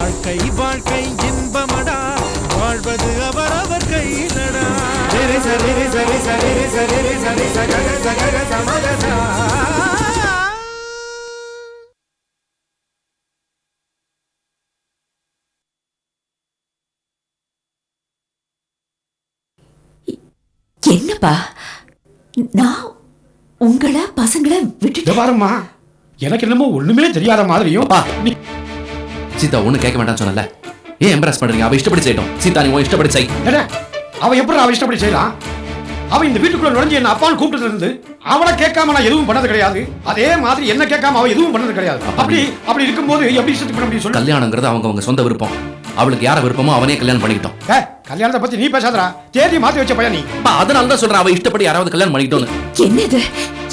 வாழ்க்கை வாழ்க்கை இன்பமடா. வாழ்வது அவரவர் கையிலடா. சரி சரி சரி சரி சரி சரி சகர சகர சமகசா என்னப்பா? நான் உங்களை பசங்களை விட்டுட்டு? இதை பாரும்மா. எனக்கு என்னமோ ஒண்ணுமே தெரியாத மாதிரியும் சீதா ஒண்ணு கேட்க வேண்டாம்னு சொன்னல. ஏன் எம்ப்ரஸ் பண்றீங்க? அவ இஷ்டப்படி செய்யட்டும். சீதா நீ இஷ்டப்படி செய். என்ன? அவ எப்படி அவ இஷ்டப்படி செய்யலாம் அவ இந்த வீட்டுக்குள்ள நுழைஞ்சு என்ன அப்பான்னு கூப்பிட்டு இருந்து அவளை கேட்காம நான் எதுவும் பண்ணது கிடையாது. அதே மாதிரி என்ன கேட்காம அவ எதுவும் பண்ணது கிடையாது. அப்படி அப்படி இருக்கும்போது எப்படி இஷ்டத்துக்கு பண்ண முடியும் சொல்லு. கல்யாணங்கிறது அவங்க அவங்க சொந்த விருப்பம். அவளுக்கு யார விருப்பமோ அவனே கல்யாணம் பண்ணிக்கிட்டோம் கல்யாணத்தை பத்தி நீ பேசாதடா. தேதி மாத்தி வச்ச பையன் நீ. அப்பா அதனால தான் சொல்றேன் அவ இஷ்டப்படி யாராவது கல்யாணம் பண்ணிக்கிட்டோன்னு. என்னது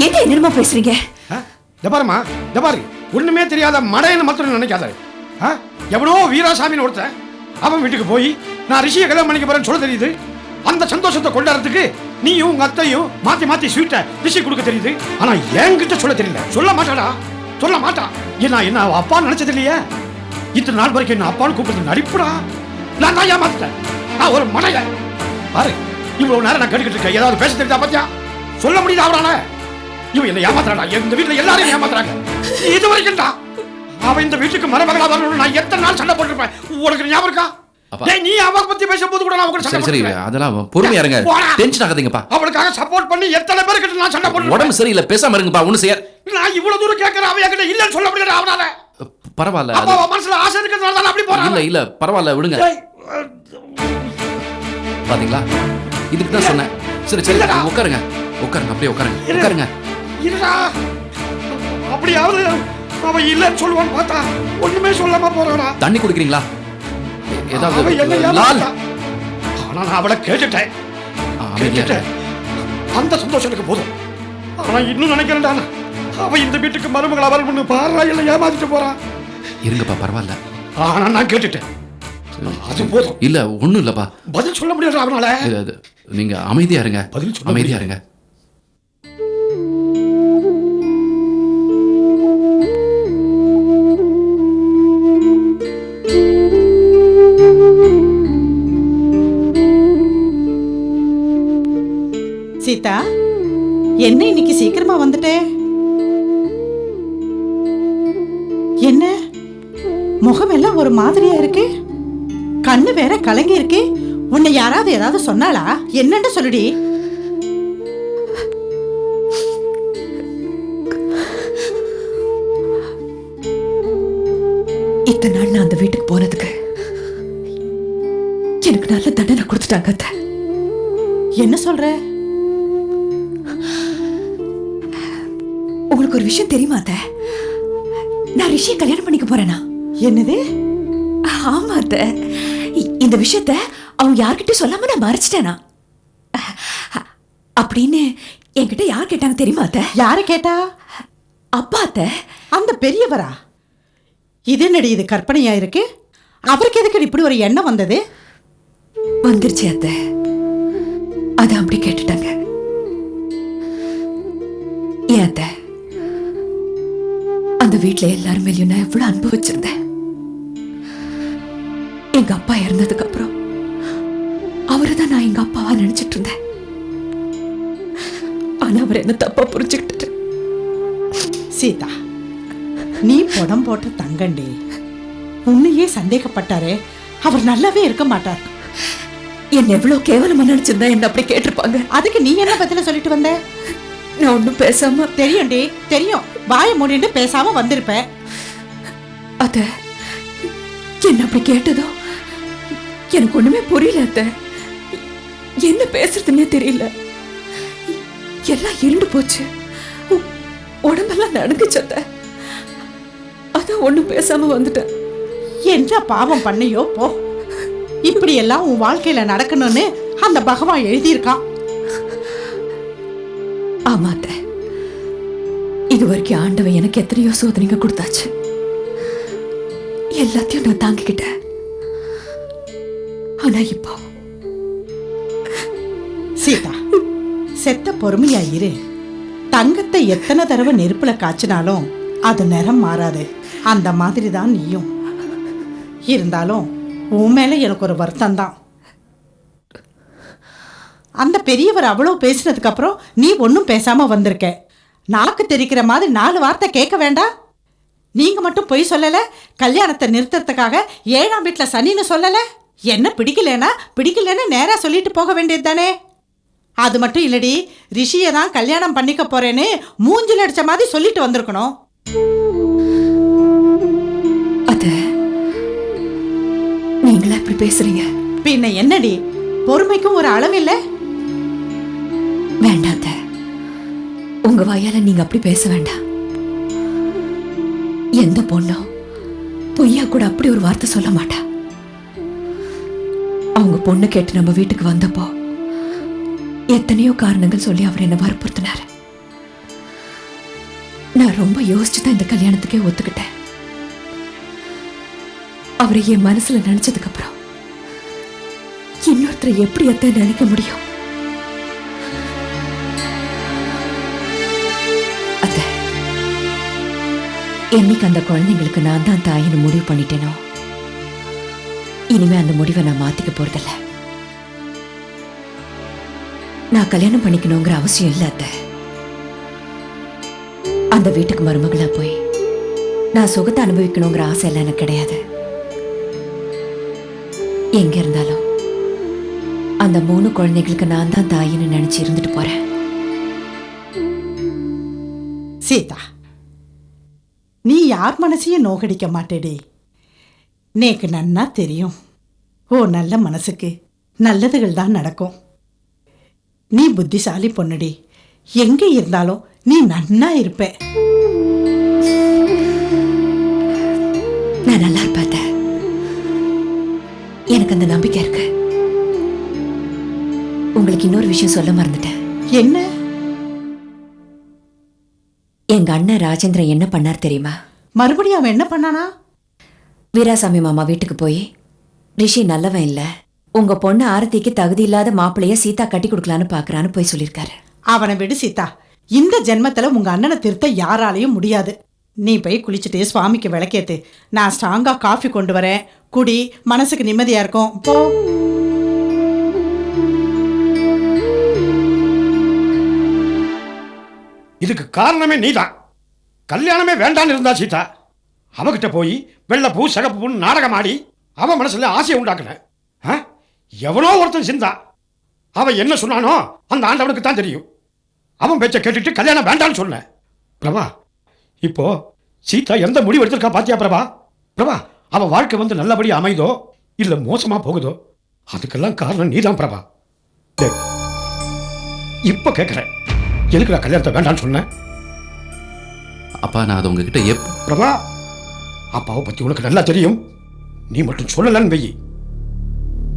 என்ன என்னமா பேசுறீங்க? ஆ? இதை பாரும்மா இதை பாரு. ஒண்ணுமே தெரியாத மடையன்னு மாத்திரம் நினைக்காத. ஆ? எவனோ வீராசாமின்னு ஒருத்தன் அவன் வீட்டுக்கு போய் நான் ரிஷியை கல்யாணம் பண்ணிக்க போறேன்னு சொல்ல தெரியுது. அந்த சந்தோஷத்தை கொண்டாடுறதுக்கு நீயும் உங்க அத்தையும் மாத்தி மாத்தி ஸ்வீட்டை ரிஷி கொடுக்க தெரியுது. ஆனா என்கிட்ட சொல்ல தெரியல. சொல்ல மாட்டாடா. சொல்ல மாட்டா ஏன்னா என்ன அப்பான்னு நினைச்சது இல்லையே? இத்தனை நாள் வரைக்கும் என்ன அப்பான்னு கூப்பிடுறது நடிப்புடா? நான் தான் ஏமாத்திட்டேன். நான் ஒரு மடைய பாரு இவ்வளவு நேரம் நான் கேட்டுக்கிட்டு இருக்கேன். ஏதாவது பேச தெரிஞ்சா பாத்தியா? சொல்ல முடியுதா அவரால? இவன் என்ன ஏமாத்துறாடா இந்த வீட்டுல எல்லாரையும் ஏமாத்துறாங்க. இது வரைக்கும்டா. அவன் இந்த வீட்டுக்கு மருமகளா வரணும்னு நான் எத்தனை நாள் சண்டை போட்டிருப்பேன். உனக்கு ஞாபகம் இருக்கா? நீ அவ பத்தி பேசும்போது கூட நான் உனக்கு சண்டை சரி. அதெல்லாம் பொறுமையா இருங்க. டென்ஷன் ஆகாதீங்கப்பா. அவளுக்காக சப்போர்ட் பண்ணி எத்தனை பேருக்கு நான் சண்டை போட்டு உடம்பு சரியில்லை பேசாம இருங்கப்பா ஒண்ணு செய்ய நான் இவ்வளவு தூரம் கேட்கறேன் அவன் என்கிட்ட இல்லன்னு சொல்ல முடியல அவனால. பரவாயில்ல அவன் மனசுல ஆசை இருக்கிறதுனால தான் அப்படி இல்ல போறான் இல்ல பரவாயில்ல விடுங்க. பாத்தீங்களா? இதுக்கு தான் சொன்னேன். சரி சரி. உட்காருங்க. உட்காருங்க அப்படியே உட்காருங்க. உட்காருங்க. இருடா. அப்படியாவது அவன் இல்லன்னு சொல்லுவான்னு பார்த்தா ஒண்ணுமே சொல்லாம போறாடா தண்ணி குடிக்கிறீங்களா? அவன் ஏதாவது லால். ஆனா நான் அவளை கேட்டுட்டேன். கேட்டுட்டேன். அந்த சந்தோஷம் எனக்கு போதும். ஆனா இன்னும் நினைக்கிறேன்டா. நான். அவ இந்த வீட்டுக்கு மருமகளா வரணும்னு பாரா இல்ல ஏமாத்திட்டு போறான் இருங்கப்பா பரவாயில்ல. ஆனா நான் கேட்டுட்டேன். அது போதும். இல்ல ஒண்ணும் இல்லப்பா. பதில் சொல்ல முடியாது அவனால. நீங்க அமைதியா இருங்க. பதில் சொல்ல அமைதியா. இருங்க. சீதா என்ன இன்னைக்கு சீக்கிரமா வந்துட்டே? முகம் எல்லாம் ஒரு மாதிரியா இருக்கு? கண்ணு வேற கலங்கி இருக்கு? உன்னை யாராவது ஏதாவது சொன்னாளா? என்னன்னு சொல்லுடி. இத்தனை நாள் நான் அந்த வீட்டுக்கு போனதுக்கு எனக்கு நல்ல தண்டனை கொடுத்துட்டாங்க அத்தை. என்ன சொல்ற? உங்களுக்கு ஒரு விஷயம் தெரியுமா அத்தை? நான் ரிஷியை கல்யாணம் பண்ணிக்க போறேனா? என்னது? ஆமா அத்தை இந்த விஷயத்த அவங்க யார்கிட்ட சொல்லாம நான் மறைச்சிட்டேனா? அப்படின்னு என்கிட்ட யார் கேட்டாங்க தெரியுமா அத்தை? யார கேட்டா? அப்பா அத்தை அந்த பெரியவரா? இது என்னடி இது கற்பனையா இருக்கு? அவருக்கு எதுக்கு இப்படி ஒரு எண்ணம் வந்தது? வந்துருச்சு அத்தை. அத அப்படி கேட்டுட்டாங்க. ஏன் அத்தை? அந்த வீட்ல எல்லாரும் மேலயும் நான் எவ்வளவு அன்பு வச்சிருந்தேன். எங்க அப்பா இறந்ததுக்கு அப்புறம் அவரை தான் நான் எங்க அப்பாவா நினைச்சிட்டு இருந்தேன். ஆனா அவர் என்ன தப்பா புரிஞ்சுக்கிட்டு சீதா நீ புடம் போட்ட தங்கண்டி உன்னையே சந்தேகப்பட்டாரே. அவர் நல்லாவே இருக்க மாட்டார். என்ன எவ்வளவு கேவலமா நினைச்சிருந்தா என்ன அப்படி கேட்டிருப்பாங்க? அதுக்கு நீ என்ன பதில சொல்லிட்டு வந்த? நான் ஒன்றும் பேசாம தெரியும்டி தெரியும். வாய மூடிட்டு பேசாம வந்திருப்ப. அத்த என்ன அப்படி கேட்டதோ? எனக்கு ஒண்ணுமே புரியல அத்த. என்ன பேசுறதுன்னே தெரியல. எல்லாம் இருண்டு போச்சு. உடம்பெல்லாம் நடுங்குச்சு அத்த. அதான் ஒண்ணும் பேசாம வந்துட்டேன். என்ன பாவம் பண்ணியோ போ. இப்படி எல்லாம் உன் வாழ்க்கையில நடக்கணும்னு அந்த பகவான் எழுதியிருக்கான். ஆமா அத்த. இது வரைக்கும் ஆண்டவன் எனக்கு எத்தனையோ சோதனைங்க கொடுத்தாச்சு. எல்லாத்தையும் நான் தாங்கிக்கிட்டேன். ஆனா இப்போ சீதா செத்த பொறுமையா இரு தங்கத்தை எத்தனை தடவை நெருப்புல காய்ச்சினாலும் அது நிறம் மாறாது. அந்த மாதிரி தான் நீயும். இருந்தாலும் உன் மேல எனக்கு ஒரு வருத்தம் தான் அந்த பெரியவர் அவ்வளோ பேசினதுக்கு அப்புறம் நீ ஒன்றும் பேசாம வந்திருக்க. நாக்கு தெரிக்கிற மாதிரி நாலு வார்த்தை கேட்க வேண்டாம். நீங்க மட்டும் பொய் சொல்லலை கல்யாணத்தை நிறுத்துறதுக்காக ஏழாம் வீட்டில் சனின்னு சொல்லலை. என்ன பிடிக்கலனா பிடிக்கலன்னு நேரா சொல்லிட்டு போக வேண்டியது தானே அது மட்டும் இல்லடி ரிஷியை தான் கல்யாணம் பண்ணிக்க போறேன்னு மூஞ்சில் அடிச்ச மாதிரி சொல்லிட்டு வந்திருக்கணும். அத்த நீங்களா இப்படி பேசுறீங்க? பின்ன என்னடி பொறுமைக்கும் ஒரு அளவு இல்லை? வேண்டாம் அத்த. உங்க வாயால நீங்க அப்படி பேச வேண்டாம். எந்த பொண்ணும் பொய்யா கூட அப்படி ஒரு வார்த்தை சொல்ல மாட்டா. அவங்க பொண்ணு கேட்டு நம்ம வீட்டுக்கு வந்தப்போ எத்தனையோ காரணங்கள் சொல்லி அவர் என்ன வற்புறுத்தினார். நான் ரொம்ப யோசிச்சு தான் இந்த கல்யாணத்துக்கே ஒத்துக்கிட்டேன். அவரை என் மனசுல நினைச்சதுக்கு அப்புறம் இன்னொருத்தரை எப்படி அத்தை நினைக்க முடியும்? அத்த என்னைக்கு அந்த குழந்தைங்களுக்கு நான் தான் தாயின்னு முடிவு பண்ணிட்டேனோ? இனிமே அந்த முடிவை நான் மாத்திக்க போறதில்ல. நான் கல்யாணம் பண்ணிக்கணுங்கிற அவசியம் இல்லை அந்த வீட்டுக்கு மருமகளா போய் நான் சுகத்தை அனுபவிக்கணுங்கிற ஆசை எல்லாம் எனக்கு கிடையாது. எங்க இருந்தாலும் அந்த மூணு குழந்தைகளுக்கு நான் தான் தாயின்னு நினைச்சு இருந்துட்டு போறேன். சீதா நீ யார் மனசையும் நோகடிக்க மாட்டேடி. நேக்கு நன்னா தெரியும். ஓ நல்ல மனசுக்கு. நல்லதுகள் தான் நடக்கும். நீ புத்திசாலி பொண்ணுடி. எங்க இருந்தாலும் நீ நன்னா இருப்ப. நான் நல்லா இருப்பேன் அத்தை. எனக்கு அந்த நம்பிக்கை இருக்கு. உங்களுக்கு இன்னொரு விஷயம் சொல்ல மறந்துட்டேன். என்ன? எங்க அண்ணன் ராஜேந்திரன் என்ன பண்ணார் தெரியுமா? மறுபடியும் அவன் என்ன பண்ணானா? வீராசாமி மாமா வீட்டுக்கு போய் ரிஷி நல்லவன் இல்ல. உங்க பொண்ணு ஆரத்திக்கு தகுதி இல்லாத மாப்பிளைய சீதா கட்டி கொடுக்கலான்னு பாக்குறான்னு போய் சொல்லியிருக்காரு அவனை விடு சீதா. இந்த ஜென்மத்துல உங்க அண்ணனை திருத்த யாராலையும் முடியாது. நீ போய் குளிச்சுட்டு சுவாமிக்கு விளக்கேத்து. நான் ஸ்ட்ராங்கா காஃபி கொண்டு வரேன். குடி. மனசுக்கு நிம்மதியா இருக்கும். போ. இதுக்கு காரணமே நீதான். கல்யாணமே வேண்டான்னு இருந்தா சீதா. அவகிட்ட போய் வெள்ளப்பூ நாடகம் ஆடி அவன் மனசுல ஆசையை உண்டாக்குன? எவனோ ஒருத்தன் சிந்தா. அவன் என்ன சொன்னானோ அந்த ஆண்டவனுக்கு தான் தெரியும். அவன் பேச்சை கேட்டுட்டு கல்யாணம் வேண்டான்னு சொன்னேன் பிரபா இப்போ சீதா எந்த முடிவு எடுத்திருக்கா பாத்தியா பிரபா? பிரபா அவ வாழ்க்கை வந்து நல்லபடி அமைதோ இல்ல மோசமா போகுதோ? அதுக்கெல்லாம் காரணம் நீதான் பிரபா. டேய், இப்ப கேட்கிறேன் எதுக்கு நான் கல்யாணத்தை வேண்டான்னு சொன்னேன் அப்பா நான் அது உங்ககிட்ட எப் பிரபா அப்பாவை பத்தி உனக்கு நல்லா தெரியும். நீ மட்டும் சொல்லலன்னு வெயி.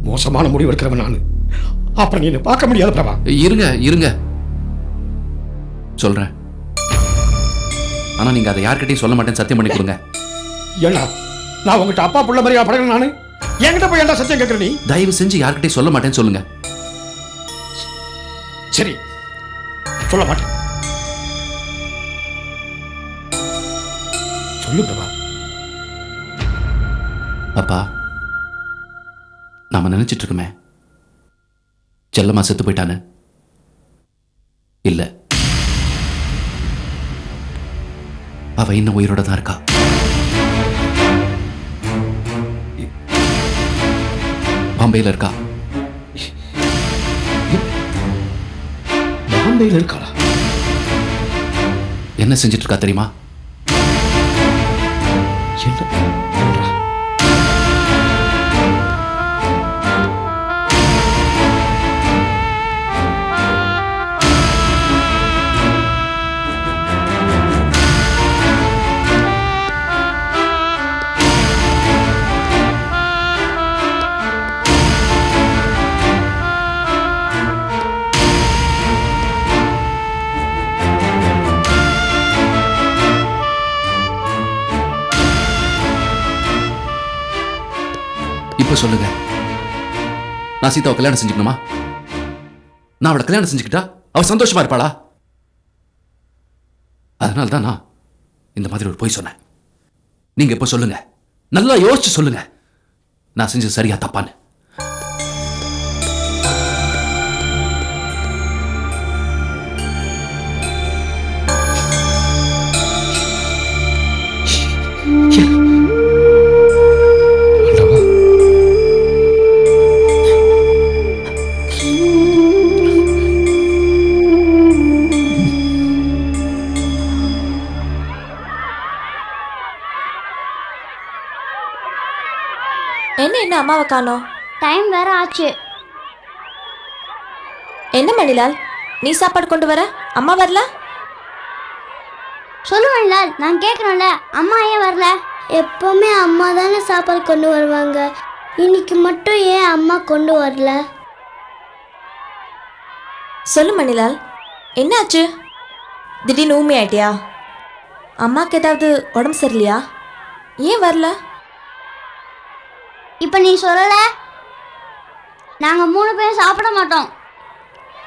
மோசமான முடிவு எடுக்கிறவன் நான். அப்புறம் நீ என்னை பார்க்க முடியாது பிரபா. இருங்க இருங்க. சொல்றேன். ஆனா நீங்க அதை யார்கிட்டயும் சொல்ல மாட்டேன்னு சத்தியம் பண்ணி கொடுங்க. ஏன்னா நான் உங்ககிட்ட அப்பா புள்ள மாதிரியா பழகிறேன் நானு. என்கிட்ட போய் ஏன்டா சத்தியம் கேட்கிற நீ? தயவு செஞ்சு யார்கிட்டயும் சொல்ல மாட்டேன்னு சொல்லுங்க. சரி. சொல்ல மாட்டேன். சொல்லு பிரபா. அப்பா நாம நினைச்சிட்டு இருக்கோமே செல்லம்மா செத்து போயிட்டான்னு. இல்ல. அவ இன்னும் உயிரோட தான் இருக்கா. பாம்பேல இருக்கா? பாம்பேயில் இருக்காளா? என்ன செஞ்சிட்டு இருக்கா தெரியுமா? என்ன? நான் சீதாவை கல்யாணம் செஞ்சுக்கணுமா? நான் அவளை கல்யாணம் செஞ்சுக்கிட்டா அவ சந்தோஷமா இருப்பாளா? அதனால தான் நான் இந்த மாதிரி ஒரு பொய் சொன்னேன். நீங்க இப்போ சொல்லுங்க. நல்லா யோசிச்சு சொல்லுங்க. நான் செஞ்சது சரியா தப்பான்னு. என்ன என்ன அம்மாவை காணோம்? டைம் வேற ஆச்சு. என்ன மணிலால்? நீ சாப்பாடு கொண்டு வர? அம்மா வரல? சொல்லுவேன்ல நான் கேட்குறேன்ல அம்மா ஏன் வரல? எப்பவுமே அம்மா தானே சாப்பாடு கொண்டு வருவாங்க. இன்னைக்கு மட்டும் ஏன் அம்மா கொண்டு வரல? சொல்லு மணிலால் என்னாச்சு? திடீர்னு ஊமி ஆயிட்டியா? அம்மாக்கு ஏதாவது உடம்பு சரியில்லையா? ஏன் வரல? இப்போ நீ சொல்லல. நாங்க மூணு பேரும் சாப்பிட மாட்டோம்.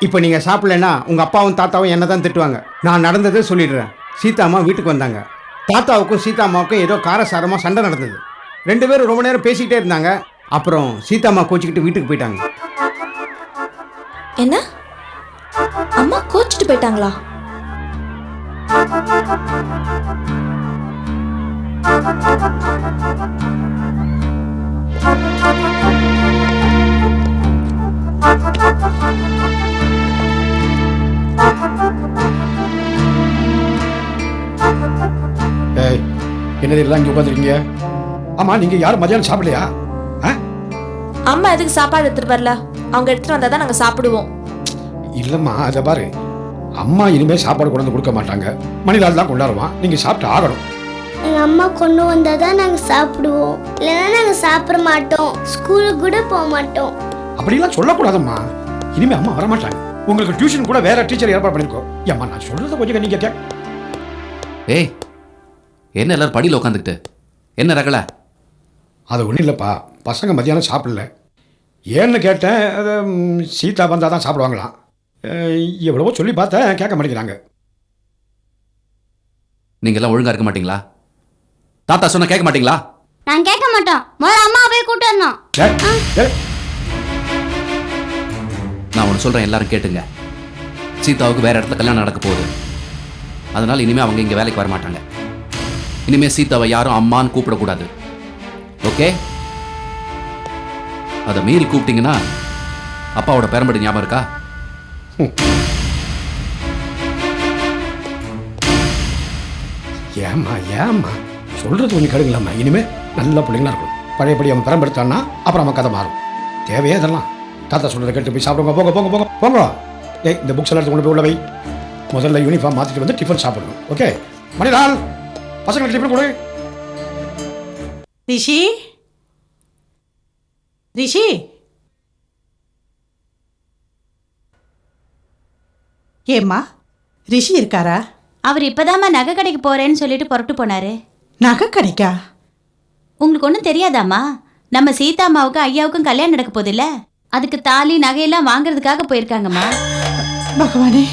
இப்போ நீங்கள் சாப்பிடலன்னா உங்கள் அப்பாவும் தாத்தாவும் என்ன தான் திட்டுவாங்க. நான் நடந்ததே சொல்லிடுறேன். சீதா அம்மா வீட்டுக்கு வந்தாங்க. தாத்தாவுக்கும் சீதா அம்மாவுக்கும் ஏதோ காரசாரமாக சண்டை நடந்தது. ரெண்டு பேரும் ரொம்ப நேரம் பேசிக்கிட்டே இருந்தாங்க. அப்புறம் சீதா அம்மா கோச்சிக்கிட்டு வீட்டுக்கு போயிட்டாங்க. என்ன? அம்மா கோச்சிட்டு போயிட்டாங்களா? ஏய் என்னது எல்லாம் இங்கே உட்காந்துருக்கீங்க ஆமா நீங்க யாரும் மதியானம் சாப்பிடலையா? அம்மா எதுக்கு சாப்பாடு எடுத்துட்டு வரல? அவங்க எடுத்துட்டு வந்தா தான் நாங்க சாப்பிடுவோம். இல்லம்மா அதை பாரு. அம்மா இனிமே சாப்பாடு கொண்டு வந்து கொடுக்க மாட்டாங்க. மணிலால் தான் கொண்டாடுவான். நீங்க சாப்பிட்டு ஆகணும். எங்க அம்மா கொண்டு வந்தா தான் நாங்க சாப்பிடுவோம். இல்லைன்னா நாங்க சாப்பிட மாட்டோம். ஸ்கூலுக்கு கூட போக மாட்டோம். அப்படிலாம் சொல்லக்கூடாதம்மா. இனிமே அம்மா வர மாட்டாங்க உங்களுக்கு டியூஷன் கூட வேற டீச்சர் ஏற்பாடு பண்ணிருக்கோம். ஏம்மா நான் சொல்றத கொஞ்சம் நீங்க கேட்க. ஏய் என்ன எல்லாரும் படியில் உட்காந்துக்கிட்டு என்ன ரகல? அது ஒன்றும் இல்லைப்பா. பசங்க மதியானம் சாப்பிடல. ஏன்னு கேட்டேன் அது, சீதா வந்தால் தான் சாப்பிடுவாங்களாம். எவ்வளவோ சொல்லி பார்த்தேன் கேட்க மாட்டேங்கிறாங்க. நீங்க எல்லாம் ஒழுங்கா இருக்க மாட்டீங்களா? தாத்தா சொன்னா கேட்க மாட்டீங்களா? நான் கேட்க மாட்டோம். முதல்ல அம்மா போய் கூட்டு வரணும். நான் ஒன்று சொல்றேன் எல்லாரும் கேட்டுங்க. சீதாவுக்கு வேற இடத்துல கல்யாணம் நடக்க போகுது. அதனால இனிமே அவங்க இங்க வேலைக்கு வர மாட்டாங்க இனிமே சீதாவை யாரும் அம்மான்னு கூப்பிடக்கூடாது. ஓகே? அதை மீறி கூப்பிட்டீங்கன்னா அப்பாவோட பெரம்படி ஞாபகம் இருக்கா? ஏம்மா ஏம்மா? சொல்றது கொஞ்சம் கடுங்களாம்மா. இனிமே நல்ல பிள்ளைங்களா இருக்கணும். பழையபடி அவன் பெரம்பெடுத்தான்னா அப்புறம் அவன் கதை மாறும். தேவையே இதெல்லாம் தாத்தா சொல்றதை கேட்டு போய் சாப்பிடுங்க. போங்க போங்க போங்க. போங்க. ஏய் இந்த புக்ஸ் எல்லாம் எடுத்து கொண்டு போய் உள்ள வை. முதல்ல யூனிஃபார்ம் மாத்திட்டு வந்து டிஃபன் சாப்பிடணும். ஓகே மணிலால் பசங்களுக்கு டிஃபன் கொடு. ரிஷி? ரிஷி? ஏம்மா ரிஷி இருக்காரா? அவர் இப்பதாம்மா நகை கடைக்கு போறேன்னு சொல்லிட்டு புறட்டு போனாரு. நகை கிடைக்கா? உங்களுக்கு ஒன்றும் தெரியாதாம்மா? நம்ம சீதா அம்மாவுக்கும் ஐயாவுக்கும் கல்யாணம் நடக்க போதில்ல அதுக்கு தாலி நகையெல்லாம் வாங்குறதுக்காக போயிருக்காங்கம்மா. பகவானே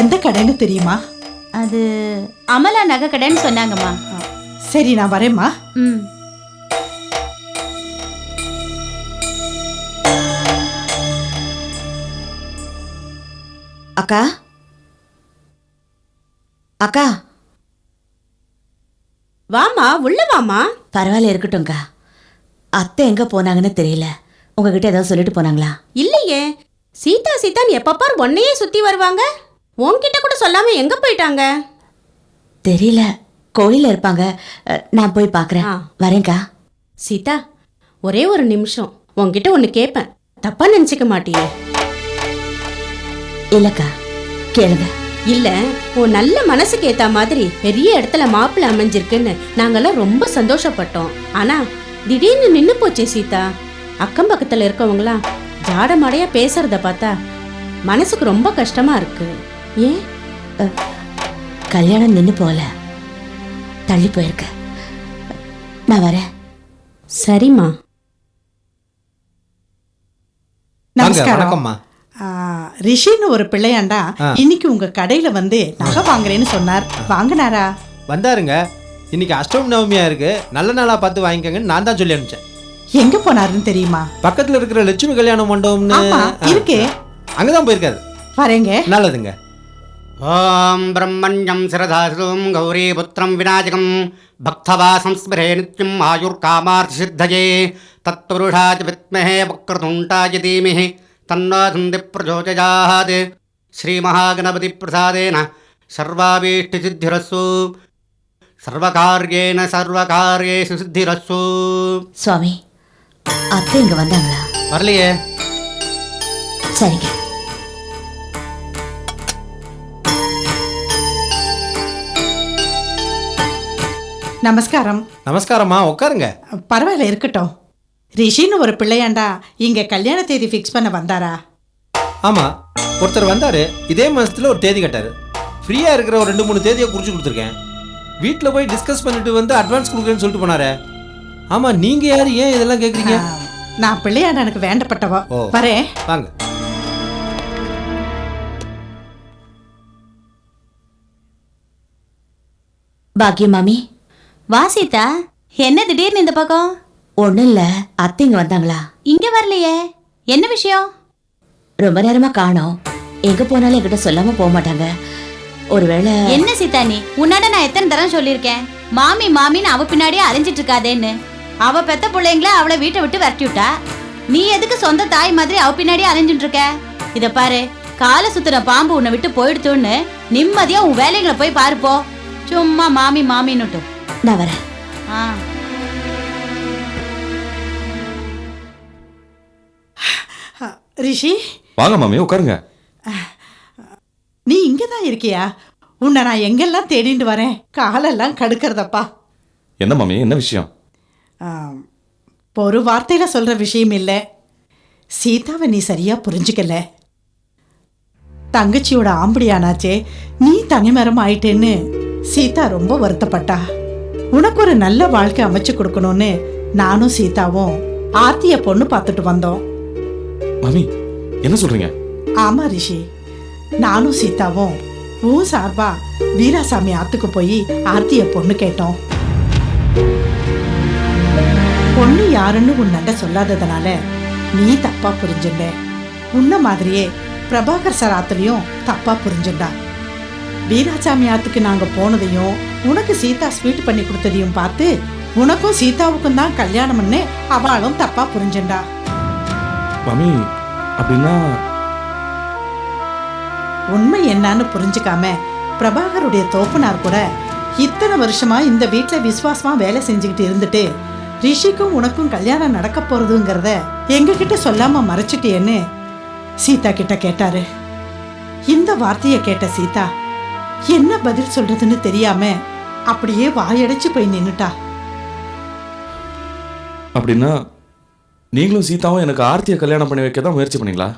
எந்த கடைன்னு தெரியுமா? அது அமலா நகை கடைன்னு சொன்னாங்கம்மா. சரி நான் வரேம்மா. ம். அக்கா? அக்கா? வாமா உள்ள வாமா. பரவாயில்ல இருக்கட்டும்க்கா. அத்தை எங்க போனாங்கன்னு தெரியல. உங்ககிட்ட ஏதாவது சொல்லிட்டு போனாங்களா? இல்லையே. சீதா சீதான் எப்பப்பார் உன்னையே சுத்தி வருவாங்க? உன்கிட்ட கூட சொல்லாம எங்க போயிட்டாங்க? தெரியல. கோயில்ல இருப்பாங்க. அஹ், நான் போய் பார்க்கறேன் ஆ. வரேன்க்கா. சீதா ஒரே ஒரு நிமிஷம். உன்கிட்ட ஒன்னு கேட்பேன் தப்பா நினைச்சுக்க மாட்டியே. இல்லக்கா. கேளுங்க. இல்ல உன் நல்ல மனசுக்கு ஏத்த மாதிரி பெரிய இடத்துல மாப்பிள்ளை அமைஞ்சிருக்குன்னு நாங்கெல்லாம் ரொம்ப சந்தோஷப்பட்டோம். ஆனா திடீர்னு நின்னு போச்சே சீதா. அக்கம் பக்கத்துல இருக்கவங்களாம் ஜாட மாடையா பேசுறத பார்த்தா மனசுக்கு ரொம்ப கஷ்டமா இருக்கு. ஏன்? கல்யாணம் நின்னு போல தள்ளி போயிருக்க. நான் வரேன். சரிம்மா. நமஸ்காரம் ஆ, ரிஷின்னு ஒரு பிள்ளையாண்டா. இன்னைக்கு உங்க கடையில வந்து நகை வாங்குறேன்னு சொன்னார். வாங்கினாரா? வந்தாருங்க. இன்னைக்கு அஷ்டமி நவமியா இருக்கு. நல்ல நாளா பார்த்து வாங்கிக்கங்கன்னு நான் தான் சொல்லி அனுப்பிச்சேன். எங்க போனாருன்னு தெரியுமா? பக்கத்துல இருக்கிற லட்சுமி கல்யாண மண்டபம்னு. ஆமா இருக்கே. அங்கதான் போயிருக்காரு. வரேங்க. நல்லதுங்க. ஓம் பிரம்மண்யம் சிரதாசும் கௌரீபுத்திரம் விநாயகம். பக்தவா சம்ஸ்மரே நித்யம் ஆயுர்காமார்த்திசித்தயே தத்புருஷாய வித்மஹே வக்ரதுண்டாய தீமிஹி. ஸ்ரீமகாகணபதி பிரசாதேன சர்வாபீஷ்டிசித்திரஸ்ஸு சர்வகாரியேன சர்வகாரியேஷு சித்திரஸ்ஸு சுவாமி அத்தை இங்க வந்தாங்களா வரலையே சரிங்க நமஸ்காரம் நமஸ்காரம்மா உட்காருங்க பரவாயில்ல இருக்கட்டும் ரிஷின்னு ஒரு பிள்ளையாண்டா இங்க கல்யாண தேதி ஃபிக்ஸ் பண்ண வந்தாரா? ஆமா ஒருத்தர் வந்தாரு இதே மாசத்துல ஒரு தேதி கட்டாரு. ஃப்ரீயா இருக்கிற ஒரு ரெண்டு மூணு தேதியை குறிச்சு கொடுத்துருக்கேன். வீட்டில் போய் டிஸ்கஸ் பண்ணிட்டு வந்து அட்வான்ஸ் கொடுக்குறேன்னு சொல்லிட்டு போனாரே. ஆமா நீங்க யாரு ஏன் இதெல்லாம் கேக்குறீங்க? ஆ, நான் பிள்ளையாண்டா எனக்கு வேண்டப்பட்டவா. வரேன். வாங்க. பாக்கியம் மாமி. வா சீதா என்ன திடீர்னு இந்த பக்கம்? ஒண்ணும் இல்ல. அத்தை இங்க வந்தாங்களா? இங்க வரலையே. என்ன விஷயம்? ரொம்ப நேரமா காணோம். எங்க போனாலும் என்கிட்ட சொல்லாம போக மாட்டாங்க. ஒருவேளை என்ன சீதா நீ? உன்னாட நான் எத்தனை தரம் சொல்லியிருக்கேன்? மாமி மாமின்னு அவ பின்னாடியே அலைஞ்சிட்டு இருக்காதேன்னு. அவ பெத்த பிள்ளைங்கள அவளை வீட்டை விட்டு விரட்டி விட்டா? நீ எதுக்கு சொந்த தாய் மாதிரி அவ பின்னாடியே அலைஞ்சிட்டு இருக்க? இத பாரு காலை சுத்துற பாம்பு உன்னை விட்டு போயிடுத்துன்னு நிம்மதியா உன் வேலைகளை போய் பாருப்போ சும்மா மாமி மாமின்னுட்டு. நான் வரேன். ஆ. ரிஷி? வாங்க மாமி உட்காருங்க. நீ இங்கே தான் இருக்கியா? உன்னை நான் எங்கெல்லாம் தேடிட்டு வரேன்? காலெல்லாம் கடுக்கிறதப்பா. என்ன மாமி என்ன விஷயம்? ஆம், ஒரு வார்த்தையில் சொல்கிற விஷயம் இல்லை. சீதாவை நீ சரியாக புரிஞ்சுக்கல. தங்கச்சியோட ஆம்படியானாச்சே நீ தனிமரம் ஆயிட்டேன்னு சீதா ரொம்ப வருத்தப்பட்டா. உனக்கு ஒரு நல்ல வாழ்க்கை அமைச்சு கொடுக்கணும்னு நானும் சீதாவும் ஆர்த்திய பொண்ணு பார்த்துட்டு வந்தோம். மாமி என்ன சொல்றீங்க? ஆமா ரிஷி. நானும் சீதாவும் உன் சார்பா வீராசாமி ஆத்துக்கு போய் ஆர்த்திய பொண்ணு கேட்டோம். பொண்ணு யாருன்னு உன்னண்ட சொல்லாததுனால நீ தப்பா புரிஞ்சுட்ட. உன்ன மாதிரியே பிரபாகர் சார் ஆத்துலயும் தப்பா புரிஞ்சுண்டா வீராசாமி ஆத்துக்கு நாங்க போனதையும் உனக்கு சீதா ஸ்வீட் பண்ணி கொடுத்ததையும் பார்த்து உனக்கும் சீதாவுக்கும் தான் கல்யாணம்னு அவளும் தப்பா புரிஞ்சுண்டா மாமி அப்படின்னா உண்மை என்னன்னு புரிஞ்சுக்காம பிரபாகருடைய தோப்பனார் கூட இத்தனை வருஷமா இந்த வீட்டில் விசுவாசமா வேலை செஞ்சுக்கிட்டு இருந்துட்டு ரிஷிக்கும் உனக்கும் கல்யாணம் நடக்க போறதுங்கிறத எங்ககிட்ட சொல்லாம மறைச்சிட்டியேன்னு சீதா கிட்ட கேட்டாரு. இந்த வார்த்தையை கேட்ட சீதா என்ன பதில் சொல்றதுன்னு தெரியாம அப்படியே வாயடைச்சு போய் நின்னுட்டா? அப்படின்னா நீங்களும் சீதாவும் எனக்கு ஆர்த்தியை கல்யாணம் பண்ணி வைக்க தான் முயற்சி பண்ணீங்களா?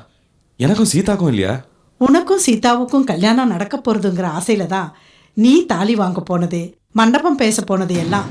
எனக்கும் சீதாக்கும் இல்லையா? உனக்கும் சீதாவுக்கும் கல்யாணம் நடக்க போறதுங்கிற ஆசையில தான் நீ தாலி வாங்க போனது மண்டபம் பேச போனது எல்லாம்.